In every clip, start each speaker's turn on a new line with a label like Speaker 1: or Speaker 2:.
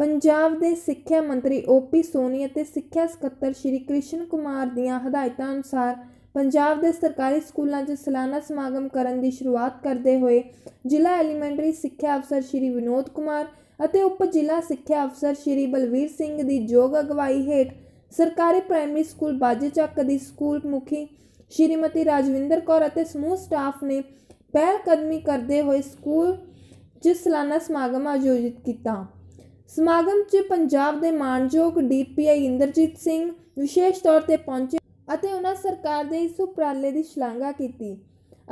Speaker 1: ਪੰਜਾਬ ਦੇ ਸਿੱਖਿਆ ਮੰਤਰੀ ਓਪੀ ਸੋਨੀ ਅਤੇ ਸਿੱਖਿਆ ਸਕੱਤਰ ਸ਼੍ਰੀ ਕ੍ਰਿਸ਼ਨ ਕੁਮਾਰ ਦੀਆਂ ਹਦਾਇਤਾਂ ਅਨੁਸਾਰ ਪੰਜਾਬ ਦੇ ਸਰਕਾਰੀ ਸਕੂਲਾਂ 'ਚ ਸਾਲਾਨਾ ਸਮਾਗਮ ਕਰਨ ਦੀ ਸ਼ੁਰੂਆਤ ਕਰਦੇ ਹੋਏ ਜ਼ਿਲ੍ਹਾ ਐਲੀਮੈਂਟਰੀ ਸਿੱਖਿਆ ਅਫਸਰ ਸ਼੍ਰੀ ਵਿਨੋਦ ਕੁਮਾਰ ਅਤੇ ਉਪ ਜ਼ਿਲ੍ਹਾ ਸਿੱਖਿਆ ਅਫਸਰ ਸ਼੍ਰੀ ਬਲਵੀਰ ਸਿੰਘ ਦੀ ਯੋਗ ਅਗਵਾਈ ਹੇਠ ਸਰਕਾਰੀ ਪ੍ਰਾਇਮਰੀ ਸਕੂਲ ਬਾਜੇਚੱਕ ਦੀ ਸਕੂਲ ਮੁਖੀ ਸ਼੍ਰੀਮਤੀ ਰਾਜਵਿੰਦਰ ਕੌਰ ਅਤੇ ਸਮੂਹ ਸਟਾਫ ਨੇ ਪਹਿਲ ਕਦਮੀ ਕਰਦੇ ਹੋਏ ਸਕੂਲ 'ਚ ਸਾਲਾਨਾ ਸਮਾਗਮ ਆਯੋਜਿਤ ਕੀਤਾ। ਸਮਾਗਮ 'ਚ ਪੰਜਾਬ ਦੇ ਮਾਣਯੋਗ ਡੀਪੀਆਈ ਇੰਦਰਜੀਤ ਸਿੰਘ ਵਿਸ਼ੇਸ਼ ਤੌਰ ਤੇ ਪਹੁੰਚੇ ਅਤੇ ਉਹਨਾਂ ਸਰਕਾਰ ਦੇ ਇਸ ਉਪਰਾਲੇ ਦੀ ਸ਼ਲਾਘਾ ਕੀਤੀ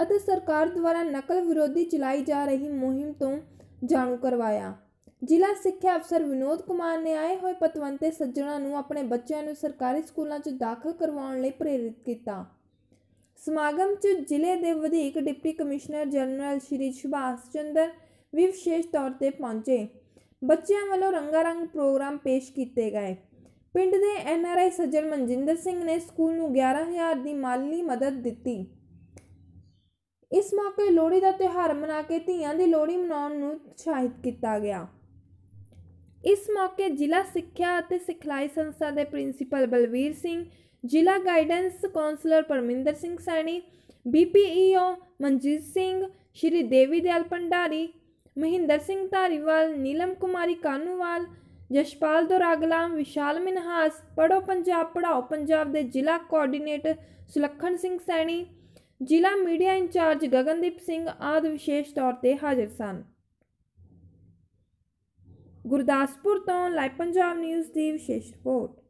Speaker 1: ਅਤੇ ਸਰਕਾਰ ਦੁਆਰਾ ਨਕਲ ਵਿਰੋਧੀ ਚਲਾਈ ਜਾ ਰਹੀ ਮੁਹਿੰਮ ਤੋਂ ਜਾਣੂ ਕਰਵਾਇਆ। ਜ਼ਿਲ੍ਹਾ ਸਿੱਖਿਆ ਅਫਸਰ ਵਿਨੋਦ ਕੁਮਾਰ ਨੇ ਆਏ ਹੋਏ ਪਤਵੰਤੇ ਸੱਜਣਾ ਨੂੰ ਆਪਣੇ ਬੱਚਿਆਂ ਨੂੰ ਸਰਕਾਰੀ ਸਕੂਲਾਂ 'ਚ ਦਾਖਲ ਕਰਵਾਉਣ ਲਈ ਪ੍ਰੇਰਿਤ ਕੀਤਾ। ਸਮਾਗਮ 'ਚ ਜ਼ਿਲ੍ਹੇ ਦੇ ਵਧੀਕ deputy commissioner general Shri Subhash Chander ਵੀ ਵਿਸ਼ੇਸ਼ ਤੌਰ ਤੇ ਪਹੁੰਚੇ। ਬੱਚਿਆਂ ਵੱਲੋਂ ਰੰਗਾਰੰਗ ਪ੍ਰੋਗਰਾਮ ਪੇਸ਼ ਕੀਤੇ ਗਏ। ਪਿੰਡ ਦੇ ਐਨਆਰਆਈ ਸੱਜਣ ਮਨਜਿੰਦਰ ਸਿੰਘ ਨੇ ਸਕੂਲ ਨੂੰ 11000 ਦੀ ਮਾਲੀ ਮਦਦ ਦਿੱਤੀ। ਇਸ ਮੌਕੇ ਲੋਹੜੀ ਦਾ ਤਿਉਹਾਰ ਮਨਾ ਕੇ ਧੀਆਂ ਦੀ ਲੋਹੜੀ ਮਨਾਉਣ ਨੂੰ ਉਤਸ਼ਾਹਿਤ ਕੀਤਾ ਗਿਆ। ਇਸ ਮੌਕੇ ਜ਼ਿਲ੍ਹਾ ਸਿੱਖਿਆ ਅਤੇ ਸਿਖਲਾਈ ਸੰਸਥਾ ਦੇ ਪ੍ਰਿੰਸੀਪਲ ਬਲਵੀਰ ਸਿੰਘ, ਜ਼ਿਲ੍ਹਾ guidance counsellor Parminder Singh Saini BPEO Manjit Singh, Shri Devi Dayal Bhandari Mahinder Singh Dhariwal, Neelam Kumari Kanuwal Jashpal Doragla, Vishal Minhas ਪੜੋ ਪੰਜਾਬ ਪੜਾਓ ਪੰਜਾਬ ਦੇ ਜ਼ਿਲ੍ਹਾ ਕੋਆਰਡੀਨੇਟਰ ਸੁਲੱਖਣ ਸਿੰਘ ਸੈਣੀ, ਜ਼ਿਲ੍ਹਾ ਮੀਡੀਆ ਇੰਚਾਰਜ ਗਗਨਦੀਪ ਸਿੰਘ ਆਦਿ ਵਿਸ਼ੇਸ਼ ਤੌਰ ਤੇ ਹਾਜ਼ਰ ਸਨ। ਗੁਰਦਾਸਪੁਰ ਤੋਂ ਲਾਈਵ ਪੰਜਾਬ ਨਿਊਜ਼ ਦੀ ਵਿਸ਼ੇਸ਼ ਰਿਪੋਰਟ।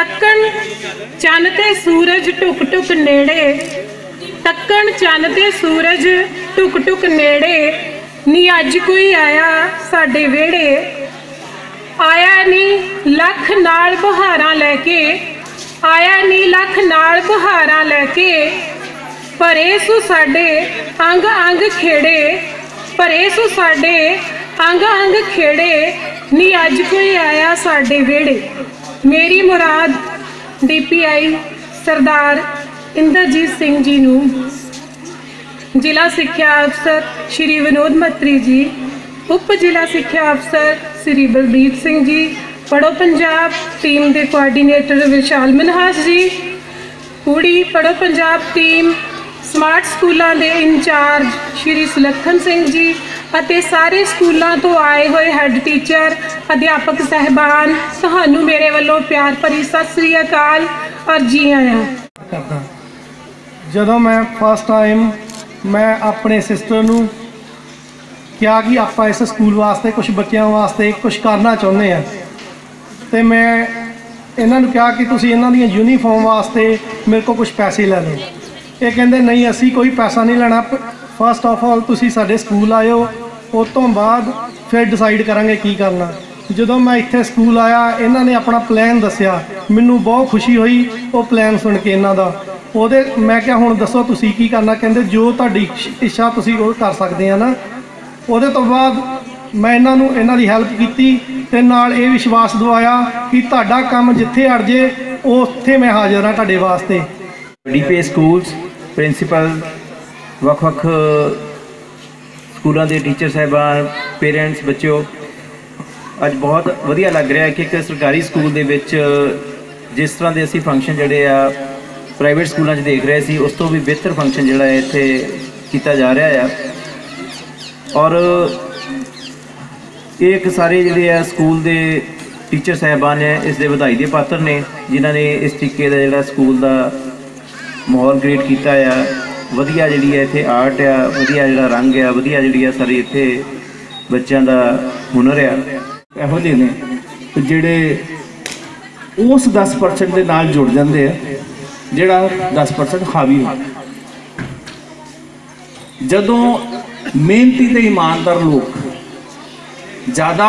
Speaker 2: ਤੱਕਣ ਚੰਨ ਤੇ ਸੂਰਜ ਟੁਕ ਟੁਕ ਨੇੜੇ, ਤੱਕਣ ਚੰਨ ਤੇ ਸੂਰਜ ਟੁਕ ਟੁਕ ਨੇੜੇ, ਨੀ ਅੱਜ ਕੋਈ ਆਇਆ ਸਾਡੇ ਵਿਹੜੇ। ਆਇਆ ਨੀ ਲੱਖ ਨਾਲ ਬਹਾਰਾਂ ਲੈ ਕੇ, ਆਇਆ ਨੀ ਲੱਖ ਨਾਲ ਬਹਾਰਾਂ ਲੈ ਕੇ। ਭਰੇ ਸੂ ਸਾਡੇ ਅੰਗ ਅੰਗ ਖੇੜੇ, ਭਰੇ ਸੂ ਸਾਡੇ ਅੰਗ ਅੰਗ ਖੇੜੇ, ਨੀ ਅੱਜ ਕੋਈ ਆਇਆ ਸਾਡੇ ਵਿਹੜੇ। ਮੇਰੀ ਮੁਰਾਦ ਡੀਪੀਆਈ ਸਰਦਾਰ ਇੰਦਰਜੀਤ ਸਿੰਘ ਜੀ ਨੂੰ ਜ਼ਿਲ੍ਹਾ ਸਿੱਖਿਆ ਅਫਸਰ ਸ਼੍ਰੀ ਵਿਨੋਦ ਮਤਰੀ ਜੀ, ਉਪ ਜ਼ਿਲ੍ਹਾ ਸਿੱਖਿਆ ਅਫਸਰ ਸ਼੍ਰੀ ਬਲਬੀਰ ਸਿੰਘ ਜੀ ਪੜੋ ਪੰਜਾਬ ਟੀਮ ਦੇ ਕੋਆਰਡੀਨੇਟਰ ਵਿਸ਼ਾਲ ਮਨਹਾਸ ਜੀ, ਕੁੜੀ ਪੜੋ ਪੰਜਾਬ ਟੀਮ ਸਮਾਰਟ ਸਕੂਲਾਂ ਦੇ ਇੰਚਾਰਜ ਸ਼੍ਰੀ ਸੁਲੱਖਣ ਸਿੰਘ ਜੀ ਅਤੇ ਸਾਰੇ ਸਕੂਲਾਂ ਤੋਂ ਆਏ ਹੋਏ ਹੈੱਡ ਟੀਚਰ ਅਧਿਆਪਕ ਸਹਿਬਾਨ, ਤੁਹਾਨੂੰ ਮੇਰੇ ਵੱਲੋਂ ਪਿਆਰ ਭਰੀ ਸਤਿ ਸ੍ਰੀ ਅਕਾਲ ਔਰ ਜੀ ਆਇਆਂ।
Speaker 3: ਕਰਦਾ। ਜਦੋਂ ਮੈਂ ਫਸਟ ਟਾਈਮ ਮੈਂ ਆਪਣੇ ਸਿਸਟਰ ਨੂੰ ਕਿਹਾ ਕਿ ਆਪਾਂ ਇਸ ਸਕੂਲ ਵਾਸਤੇ ਕੁਝ ਬੱਚਿਆਂ ਵਾਸਤੇ ਕੁਝ ਕਰਨਾ ਚਾਹੁੰਦੇ ਆ ਤੇ ਮੈਂ ਇਹਨਾਂ ਨੂੰ ਕਿਹਾ ਕਿ ਤੁਸੀਂ ਇਹਨਾਂ ਦੀਆਂ ਯੂਨੀਫਾਰਮ ਵਾਸਤੇ ਮੇਰੇ ਕੋਲ ਕੁਝ ਪੈਸੇ ਲੈ ਲਓ। ਇਹ ਕਹਿੰਦੇ, ਨਹੀਂ, ਅਸੀਂ ਕੋਈ ਪੈਸਾ ਨਹੀਂ ਲੈਣਾ ਫਸਟ ਆਫ ਆਲ ਤੁਸੀਂ ਸਾਡੇ ਸਕੂਲ ਆਇਓ। ਉਸ ਤੋਂ ਬਾਅਦ ਫਿਰ ਡਿਸਾਈਡ ਕਰਾਂਗੇ ਕੀ ਕਰਨਾ। ਜਦੋਂ ਮੈਂ ਇੱਥੇ ਸਕੂਲ ਆਇਆ, ਇਹਨਾਂ ਨੇ ਆਪਣਾ ਪਲਾਨ ਦੱਸਿਆ। ਮੈਨੂੰ ਬਹੁਤ ਖੁਸ਼ੀ ਹੋਈ ਉਹ ਪਲਾਨ ਸੁਣ ਕੇ ਇਹਨਾਂ ਦਾ। ਉਹਦੇ ਮੈਂ ਕਿਹਾ, ਹੁਣ ਦੱਸੋ ਤੁਸੀਂ ਕੀ ਕਰਨਾ? ਕਹਿੰਦੇ, ਜੋ ਤੁਹਾਡੀ ਇੱਛਾ ਤੁਸੀਂ ਉਹ ਕਰ ਸਕਦੇ ਆ ਨਾ। ਉਹਦੇ ਤੋਂ ਬਾਅਦ ਮੈਂ ਇਹਨਾਂ ਨੂੰ, ਇਹਨਾਂ ਦੀ ਹੈਲਪ ਕੀਤੀ ਤੇ ਨਾਲ ਇਹ ਵਿਸ਼ਵਾਸ ਦਵਾਇਆ ਕਿ ਤੁਹਾਡਾ ਕੰਮ ਜਿੱਥੇ ਅੜ ਜੇ, ਉੱਥੇ ਮੈਂ ਹਾਜ਼ਰ ਹਾਂ ਤੁਹਾਡੇ ਵਾਸਤੇ।
Speaker 4: ਡੀਪੀ ਸਕੂਲਸ ਪ੍ਰਿੰਸੀਪਲ ਵੱਖ-ਵੱਖ ਸਕੂਲਾਂ ਦੇ ਟੀਚਰ ਸਾਹਿਬਾਨ, ਪੇਰੈਂਟਸ, ਬੱਚਿਓ, ਅੱਜ ਬਹੁਤ ਵਧੀਆ ਲੱਗ ਰਿਹਾ ਹੈ ਕਿ ਇੱਕ ਸਰਕਾਰੀ ਸਕੂਲ ਦੇ ਵਿੱਚ ਜਿਸ ਤਰ੍ਹਾਂ ਦੇ ਅਸੀਂ ਫੰਕਸ਼ਨ ਜਿਹੜੇ ਆ ਪ੍ਰਾਈਵੇਟ ਸਕੂਲਾਂ 'ਚ ਦੇਖ ਰਹੇ ਸੀ, ਉਸ ਤੋਂ ਵੀ ਬਿਹਤਰ ਫੰਕਸ਼ਨ ਜਿਹੜਾ ਹੈ ਇੱਥੇ ਕੀਤਾ ਜਾ ਰਿਹਾ ਆ। ਔਰ ਇਹ ਇੱਕ ਸਾਰੇ ਜਿਹੜੇ ਆ ਸਕੂਲ ਦੇ ਟੀਚਰ ਸਾਹਿਬਾਨ ਨੇ, ਇਸ ਦੇ ਵਧਾਈ ਦੇ ਪਾਤਰ ਨੇ, ਜਿਨ੍ਹਾਂ ਨੇ ਇਸ ਤਰੀਕੇ ਦਾ ਜਿਹੜਾ ਸਕੂਲ ਦਾ ਮਾਹੌਲ ਕ੍ਰੀਏਟ ਕੀਤਾ ਆ। ਵਧੀਆ ਜਿਹੜੀ ਹੈ ਇੱਥੇ ਆਰਟ ਆ, ਵਧੀਆ ਜਿਹੜਾ ਰੰਗ ਆ, ਵਧੀਆ ਜਿਹੜੀ ਆ ਸਾਰੀ ਇੱਥੇ ਬੱਚਿਆਂ ਦਾ ਹੁਨਰ ਆ।
Speaker 5: ਇਹੋ ਜਿਹੇ ਨੇ। ਕਿ ਜਿਹੜੇ ਉਸ 10% ਦੇ ਨਾਲ ਜੁੜ ਜਾਂਦੇ ਆ, ਜਿਹੜਾ 10% ਹਾਵੀ। ਹੋ ਜਦੋਂ ਮਿਹਨਤੀ ਤੇ ਇਮਾਨਦਾਰ ਲੋਕ ਜ਼ਿਆਦਾ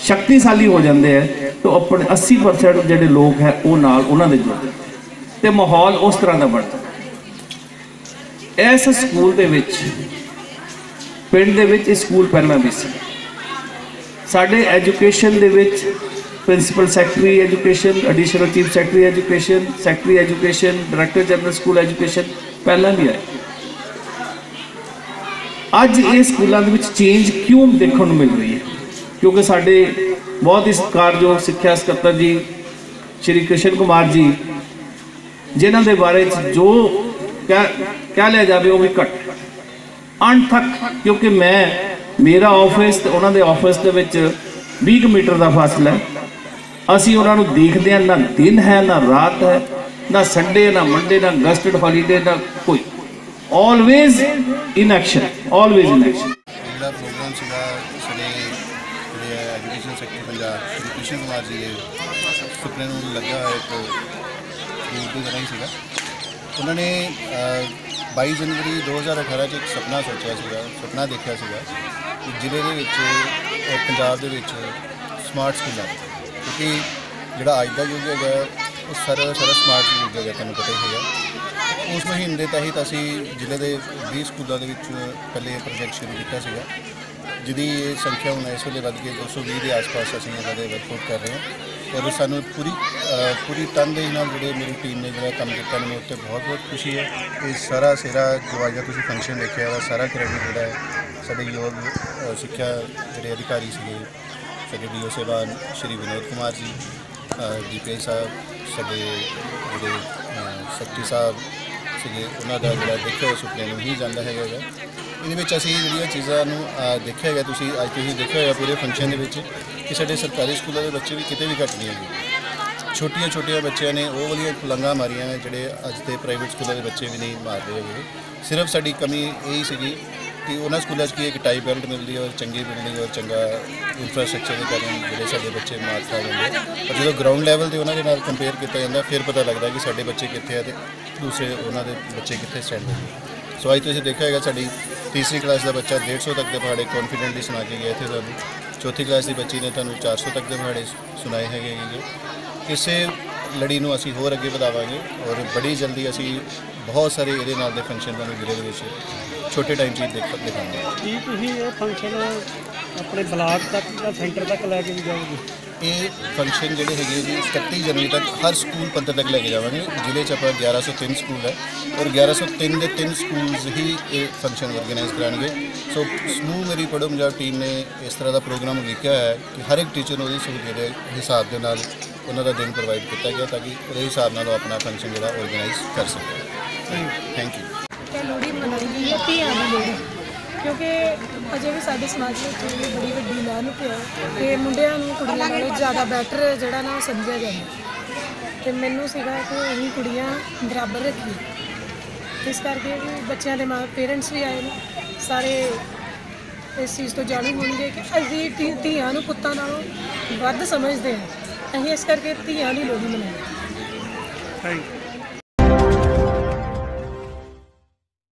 Speaker 5: ਸ਼ਕਤੀਸ਼ਾਲੀ ਹੋ ਜਾਂਦੇ ਆ, ਤਾਂ ਆਪਣੇ 80% ਜਿਹੜੇ ਲੋਕ ਹੈ, ਉਹ ਨਾਲ ਉਹਨਾਂ ਦੇ ਜੁੜਦੇ ਤੇ ਮਾਹੌਲ ਉਸ ਤਰ੍ਹਾਂ ਦਾ ਬਣਦਾ ਇਸ ਸਕੂਲ ਦੇ ਵਿੱਚ, ਪਿੰਡ ਦੇ ਵਿੱਚ ਇਹ ਸਕੂਲ ਪਹਿਲਾਂ ਵੀ ਸੀ। ਸਾਡੇ ਐਜੂਕੇਸ਼ਨ ਦੇ ਵਿੱਚ principal secretary education additional chief secretary education secretary education director general school education ਪਹਿਲਾਂ ਵੀ ਆਏ। ਅੱਜ ਇਹ ਸਕੂਲਾਂ ਦੇ ਵਿੱਚ ਚੇਂਜ ਕਿਉਂ ਦੇਖਣ ਨੂੰ ਮਿਲ ਰਹੀ ਹੈ? ਕਿਉਂਕਿ ਸਾਡੇ ਬਹੁਤ ਹੀ ਸਤਿਕਾਰਯੋਗ ਸਿੱਖਿਆ ਸਕੱਤਰ ਜੀ, ਸ਼੍ਰੀ ਕ੍ਰਿਸ਼ਨ ਕੁਮਾਰ ਜੀ, ਜਿਨ੍ਹਾਂ ਦੇ ਬਾਰੇ ਚ ਜੋ ਕਹਿ ਲਿਆ ਜਾਵੇ ਉਹ ਵੀ ਘੱਟ। ਅਣਥੱਕ ਕਿਉਂਕਿ ਮੈਂ, ਮੇਰਾ ਆਫਿਸ ਤੇ, ਉਹਨਾਂ ਦੇ ਆਫਿਸ ਦੇ ਵਿੱਚ 20 ਕੁ ਮੀਟਰ ਦਾ ਫਾਸਲਾ ਹੈ। ਅਸੀਂ ਉਹਨਾਂ ਨੂੰ ਦੇਖਦੇ ਹਾਂ, ਨਾ ਦਿਨ ਹੈ, ਨਾ ਰਾਤ ਹੈ, ਨਾ ਸੰਡੇ ਨਾ ਮੰਡੇ ਨਾ ਗਸਟਡ ਹੌਲੀਡੇ ਨਾ ਕੋਈ। Always in action always in action
Speaker 6: ਜਿਹੜਾ ਪ੍ਰੋਗਰਾਮ ਸੀਗਾ, ਸਾਡੇ ਜਿਹੜੇ ਐਜੂਕੇਸ਼ਨ ਸੈਕਟਰ ਪੰਜਾਬ ਕ੍ਰਿਸ਼ਨ ਕੁਮਾਰ ਜੀ ਦੇ ਸੁਪਨੇ ਨੂੰ ਲੱਗਾ ਇੱਕ ਰੂਪ ਦੀ ਤਰ੍ਹਾਂ ਸੀਗਾ। ਉਹਨਾਂ ਨੇ 22 ਜਨਵਰੀ 2018 ਚ ਇੱਕ ਸੁਪਨਾ ਸੋਚਿਆ ਸੀਗਾ, ਸੁਪਨਾ ਦੇਖਿਆ ਸੀਗਾ ਕਿ ਜ਼ਿਲ੍ਹੇ ਦੇ ਵਿੱਚ ਔਰ ਪੰਜਾਬ ਦੇ ਵਿੱਚ ਸਮਾਰਟ ਸਕੂਲਾਂ ਕਿਉਂਕਿ ਜਿਹੜਾ ਅੱਜ ਦਾ ਯੁੱਗ ਹੈਗਾ, ਉਹ ਸਾਰਾ ਸਾਰਾ ਸਮਾਰਟ ਯੁੱਗ ਹੈਗਾ, ਤੁਹਾਨੂੰ ਪਤਾ ਹੀ ਹੈਗਾ। ਉਸ ਮੁਹਿੰਮ ਦੇ ਤਹਿਤ ਅਸੀਂ ਜ਼ਿਲ੍ਹੇ ਦੇ 20 ਸਕੂਲਾਂ ਦੇ ਵਿੱਚ ਪਹਿਲੇ ਪ੍ਰੋਜੈਕਟ ਸ਼ੁਰੂ ਕੀਤਾ ਸੀਗਾ। ਜਿਹਦੀ ਇਹ ਸੰਖਿਆ ਹੁਣ ਇਸ ਵੇਲੇ ਵੱਧ ਕੇ 220 ਦੇ ਆਸ-ਪਾਸ ਅਸੀਂ ਇਹਨਾਂ ਦੇ ਵਰਕਆਊਟ ਕਰ ਰਹੇ ਹਾਂ ਔਰ ਸਾਨੂੰ ਪੂਰੀ ਅ, ਪੂਰੀ ਤਨਦੇਹੀ ਨਾਲ ਜਿਹੜੇ ਮੇਰੀ ਟੀਮ ਨੇ ਜਿਹੜਾ ਕੰਮ ਕੀਤਾ ਮੈਨੂੰ ਉੱਤੇ ਬਹੁਤ ਬਹੁਤ ਖੁਸ਼ੀ ਹੈ ਇਹ ਸਾਰਾ ਸਿਰਾ ਜੋ ਅੱਜ ਦਾ ਤੁਸੀਂ ਫੰਕਸ਼ਨ ਦੇਖਿਆ ਵਾ ਸਾਰਾ ਕ੍ਰੈਡਿਟ ਜਿਹੜਾ ਹੈ ਸਾਡੇ ਯੋਗ ਅ, ਸਿੱਖਿਆ ਜਿਹੜੇ ਅਧਿਕਾਰੀ ਸੀਗੇ ਸਾਡੇ ਡੀਓ ਸਾਹਿਬਾਨ ਸ਼੍ਰੀ ਵਿਨੋਦ ਕੁਮਾਰ ਜੀ ਡੀਪੀ ਸਾਹਿਬ ਸਾਡੇ ਜਿਹੜੇ ਸੈਕਟਰੀ ਸਾਹਿਬ ਸੀਗੇ ਉਹਨਾਂ ਦਾ ਜਿਹੜਾ ਦੇਖਿਆ ਹੋਇਆ ਸੁਪਨੇ ਨੂੰ ਹੀ ਜਾਂਦਾ ਹੈਗਾ ਗਾ। ਇਹਦੇ ਵਿੱਚ ਅਸੀਂ ਜਿਹੜੀਆਂ ਚੀਜ਼ਾਂ ਨੂੰ ਦੇਖਿਆ ਗਿਆ, ਤੁਸੀਂ ਅੱਜ ਤੁਸੀਂ ਦੇਖਿਆ ਹੋਇਆ ਪੂਰੇ ਫੰਕਸ਼ਨ ਦੇ ਵਿੱਚ ਕਿ ਸਾਡੇ ਸਰਕਾਰੀ ਸਕੂਲਾਂ ਦੇ ਬੱਚੇ ਵੀ ਕਿਤੇ ਵੀ ਘੱਟ ਨਹੀਂ ਹੈਗੇ। ਛੋਟੀਆਂ ਛੋਟੀਆਂ ਬੱਚਿਆਂ ਨੇ ਉਹ ਵਾਲੀਆਂ ਪੁਲੰਗਾ ਮਾਰੀਆਂ ਨੇ ਜਿਹੜੇ ਅੱਜ ਦੇ ਪ੍ਰਾਈਵੇਟ ਸਕੂਲਾਂ ਦੇ ਬੱਚੇ ਵੀ ਨਹੀਂ ਮਾਰਦੇ ਹੈਗੇ। ਸਿਰਫ ਸਾਡੀ ਕਮੀ ਇਹੀ ਸੀਗੀ ਕਿ ਉਹਨਾਂ ਸਕੂਲਾਂ 'ਚ ਕੀ ਇੱਕ ਟਾਈ ਬੈਲਟ ਮਿਲਦੀ ਹੈ ਔਰ ਚੰਗੀ ਬਿਲਡਿੰਗ ਔਰ ਚੰਗਾ ਇਨਫਰਾਸਟ੍ਰਕਚਰ ਦੇ ਕਾਰਨ ਜਿਹੜੇ ਸਾਡੇ ਬੱਚੇ ਮਾਰ ਖਾ ਜਾਂਦੇ ਔਰ ਜਦੋਂ ਗਰਾਊਂਡ ਲੈਵਲ ਤੇ ਉਹਨਾਂ ਦੇ ਨਾਲ ਕੰਪੇਅਰ ਕੀਤਾ ਜਾਂਦਾ, ਫਿਰ ਪਤਾ ਲੱਗਦਾ ਕਿ ਸਾਡੇ ਬੱਚੇ ਕਿੱਥੇ ਆ ਤੇ ਦੂਸਰੇ ਉਹਨਾਂ ਦੇ ਬੱਚੇ ਕਿੱਥੇ ਸਟੈਂਡ ਹੁੰਦੇ ਸੋ ਅੱਜ ਤੁਸੀਂ ਦੇਖਿਆ ਹੋਏਗਾ ਸਾਡੀ ਤੀਸਰੀ ਕਲਾਸ ਦਾ ਬੱਚਾ 150 ਤੱਕ ਦੇ ਪਹਾੜੇ ਕੌਨਫੀਡੈਂਟਲੀ ਸੁਣਾ ਕੇ ਗਿਆ ਇੱਥੇ ਤੁਹਾਨੂੰ। ਚੌਥੀ ਕਲਾਸ ਦੀ ਬੱਚੀ ਨੇ ਤੁਹਾਨੂੰ 400 ਤੱਕ ਦੇ ਪਹਾੜੇ ਸੁਣਾਏ ਹੈਗੇ ਹੈਗੇ ਕਿਸੇ ਲੜੀ ਨੂੰ ਅਸੀਂ ਹੋਰ ਅੱਗੇ ਵਧਾਵਾਂਗੇ ਔਰ ਬੜੀ ਜਲਦੀ ਅਸੀਂ ਬਹੁਤ ਸਾਰੇ ਇਹਦੇ ਨਾਲ ਦੇ ਫੰਕਸ਼ਨ ਤੁਹਾਨੂੰ ਜ਼ਿਲ੍ਹੇ ਦੇ ਵਿੱਚ। ਛੋਟੇ ਟਾਈਮ 'ਚ ਹੀ ਦੇਖ ਦਿਖਾਵਾਂਗੇ
Speaker 7: ਕੀ ਤੁਸੀਂ ਇਹ ਫੰਕਸ਼ਨ ਆਪਣੇ ਬਲਾਕ ਤੱਕ ਜਾਂ ਸੈਂਟਰ ਤੱਕ ਲੈ ਕੇ ਵੀ ਜਾਓਗੇ?
Speaker 6: ਇਹ ਫੰਕਸ਼ਨ ਜਿਹੜੇ ਹੈਗੇ ਜੀ 31 ਜਨਵਰੀ ਤੱਕ ਹਰ ਸਕੂਲ ਪੱਧਰ ਤੱਕ ਲੈ ਕੇ ਜਾਵਾਂਗੇ। ਜ਼ਿਲ੍ਹੇ 'ਚ ਆਪਾਂ 1103 ਸਕੂਲ ਹੈ ਔਰ 1103 ਦੇ ਤਿੰਨ ਸਕੂਲਸ ਹੀ ਇਹ ਫੰਕਸ਼ਨ ਆਰਗੇਨਾਈਜ਼ ਕਰਾਂਗੇ ਸੋ ਸਮੂਹ ਮੇਰੀ ਪੜੋ ਪੰਜਾਬ ਟੀਮ ਨੇ ਇਸ ਤਰ੍ਹਾਂ ਦਾ ਪ੍ਰੋਗਰਾਮ ਲਿਖਿਆ ਹੈ ਕਿ ਹਰ ਇੱਕ ਟੀਚਰ ਨੂੰ ਉਹਦੀ ਸਹੂਲਤ ਦੇ ਹਿਸਾਬ ਦੇ ਨਾਲ ਉਹਨਾਂ ਦਾ ਦਿਨ ਪ੍ਰੋਵਾਈਡ ਕੀਤਾ ਗਿਆ ਤਾਂ ਕਿ ਉਹਦੇ ਹਿਸਾਬ ਨਾਲ ਉਹ ਆਪਣਾ ਫੰਕਸ਼ਨ ਜਿਹੜਾ ਆਰਗੇਨਾਈਜ਼ ਕਰ ਸਕੇ। ਥੈਂਕ ਯੂ
Speaker 8: ਤੇ ਮਨਾਈ ਗਈ ਹੈ, ਧੀਆਂ ਦੀ ਲੋਹੜੀ। ਕਿਉਂਕਿ ਅਜੇ ਵੀ ਸਾਡੇ ਸਮਾਜ ਵਿੱਚ ਇਹ ਬੜੀ ਵੱਡੀ ਲਾਹਨਤ ਹੈ ਕਿ ਮੁੰਡਿਆਂ ਨੂੰ ਕੁੜੀਆਂ ਨਾਲੋਂ ਜ਼ਿਆਦਾ ਬੈਟਰ ਜਿਹੜਾ ਨਾ ਉਹ ਸਮਝਿਆ ਜਾਂਦਾ। ਤੇ ਮੈਨੂੰ ਸੀਗਾ ਕਿ ਅਸੀਂ ਕੁੜੀਆਂ ਬਰਾਬਰ ਰੱਖੀਏ। ਇਸ ਕਰਕੇ ਵੀ ਬੱਚਿਆਂ ਦੇ ਮਾਂ ਪੇਰੈਂਟਸ ਵੀ ਆਏ ਨੇ। ਸਾਰੇ ਇਸ ਚੀਜ਼ ਤੋਂ ਜਾਣੂ ਹੋਣਗੇ ਕਿ ਅਸੀਂ ਧੀ- ਧੀਆਂ ਨੂੰ ਪੁੱਤਾਂ ਨਾਲੋਂ ਵੱਧ ਸਮਝਦੇ ਹਾਂ। ਅਸੀਂ ਇਸ ਕਰਕੇ ਧੀਆਂ ਦੀ ਲੋਹੜੀ ਮਨਾਈ।
Speaker 7: Thank you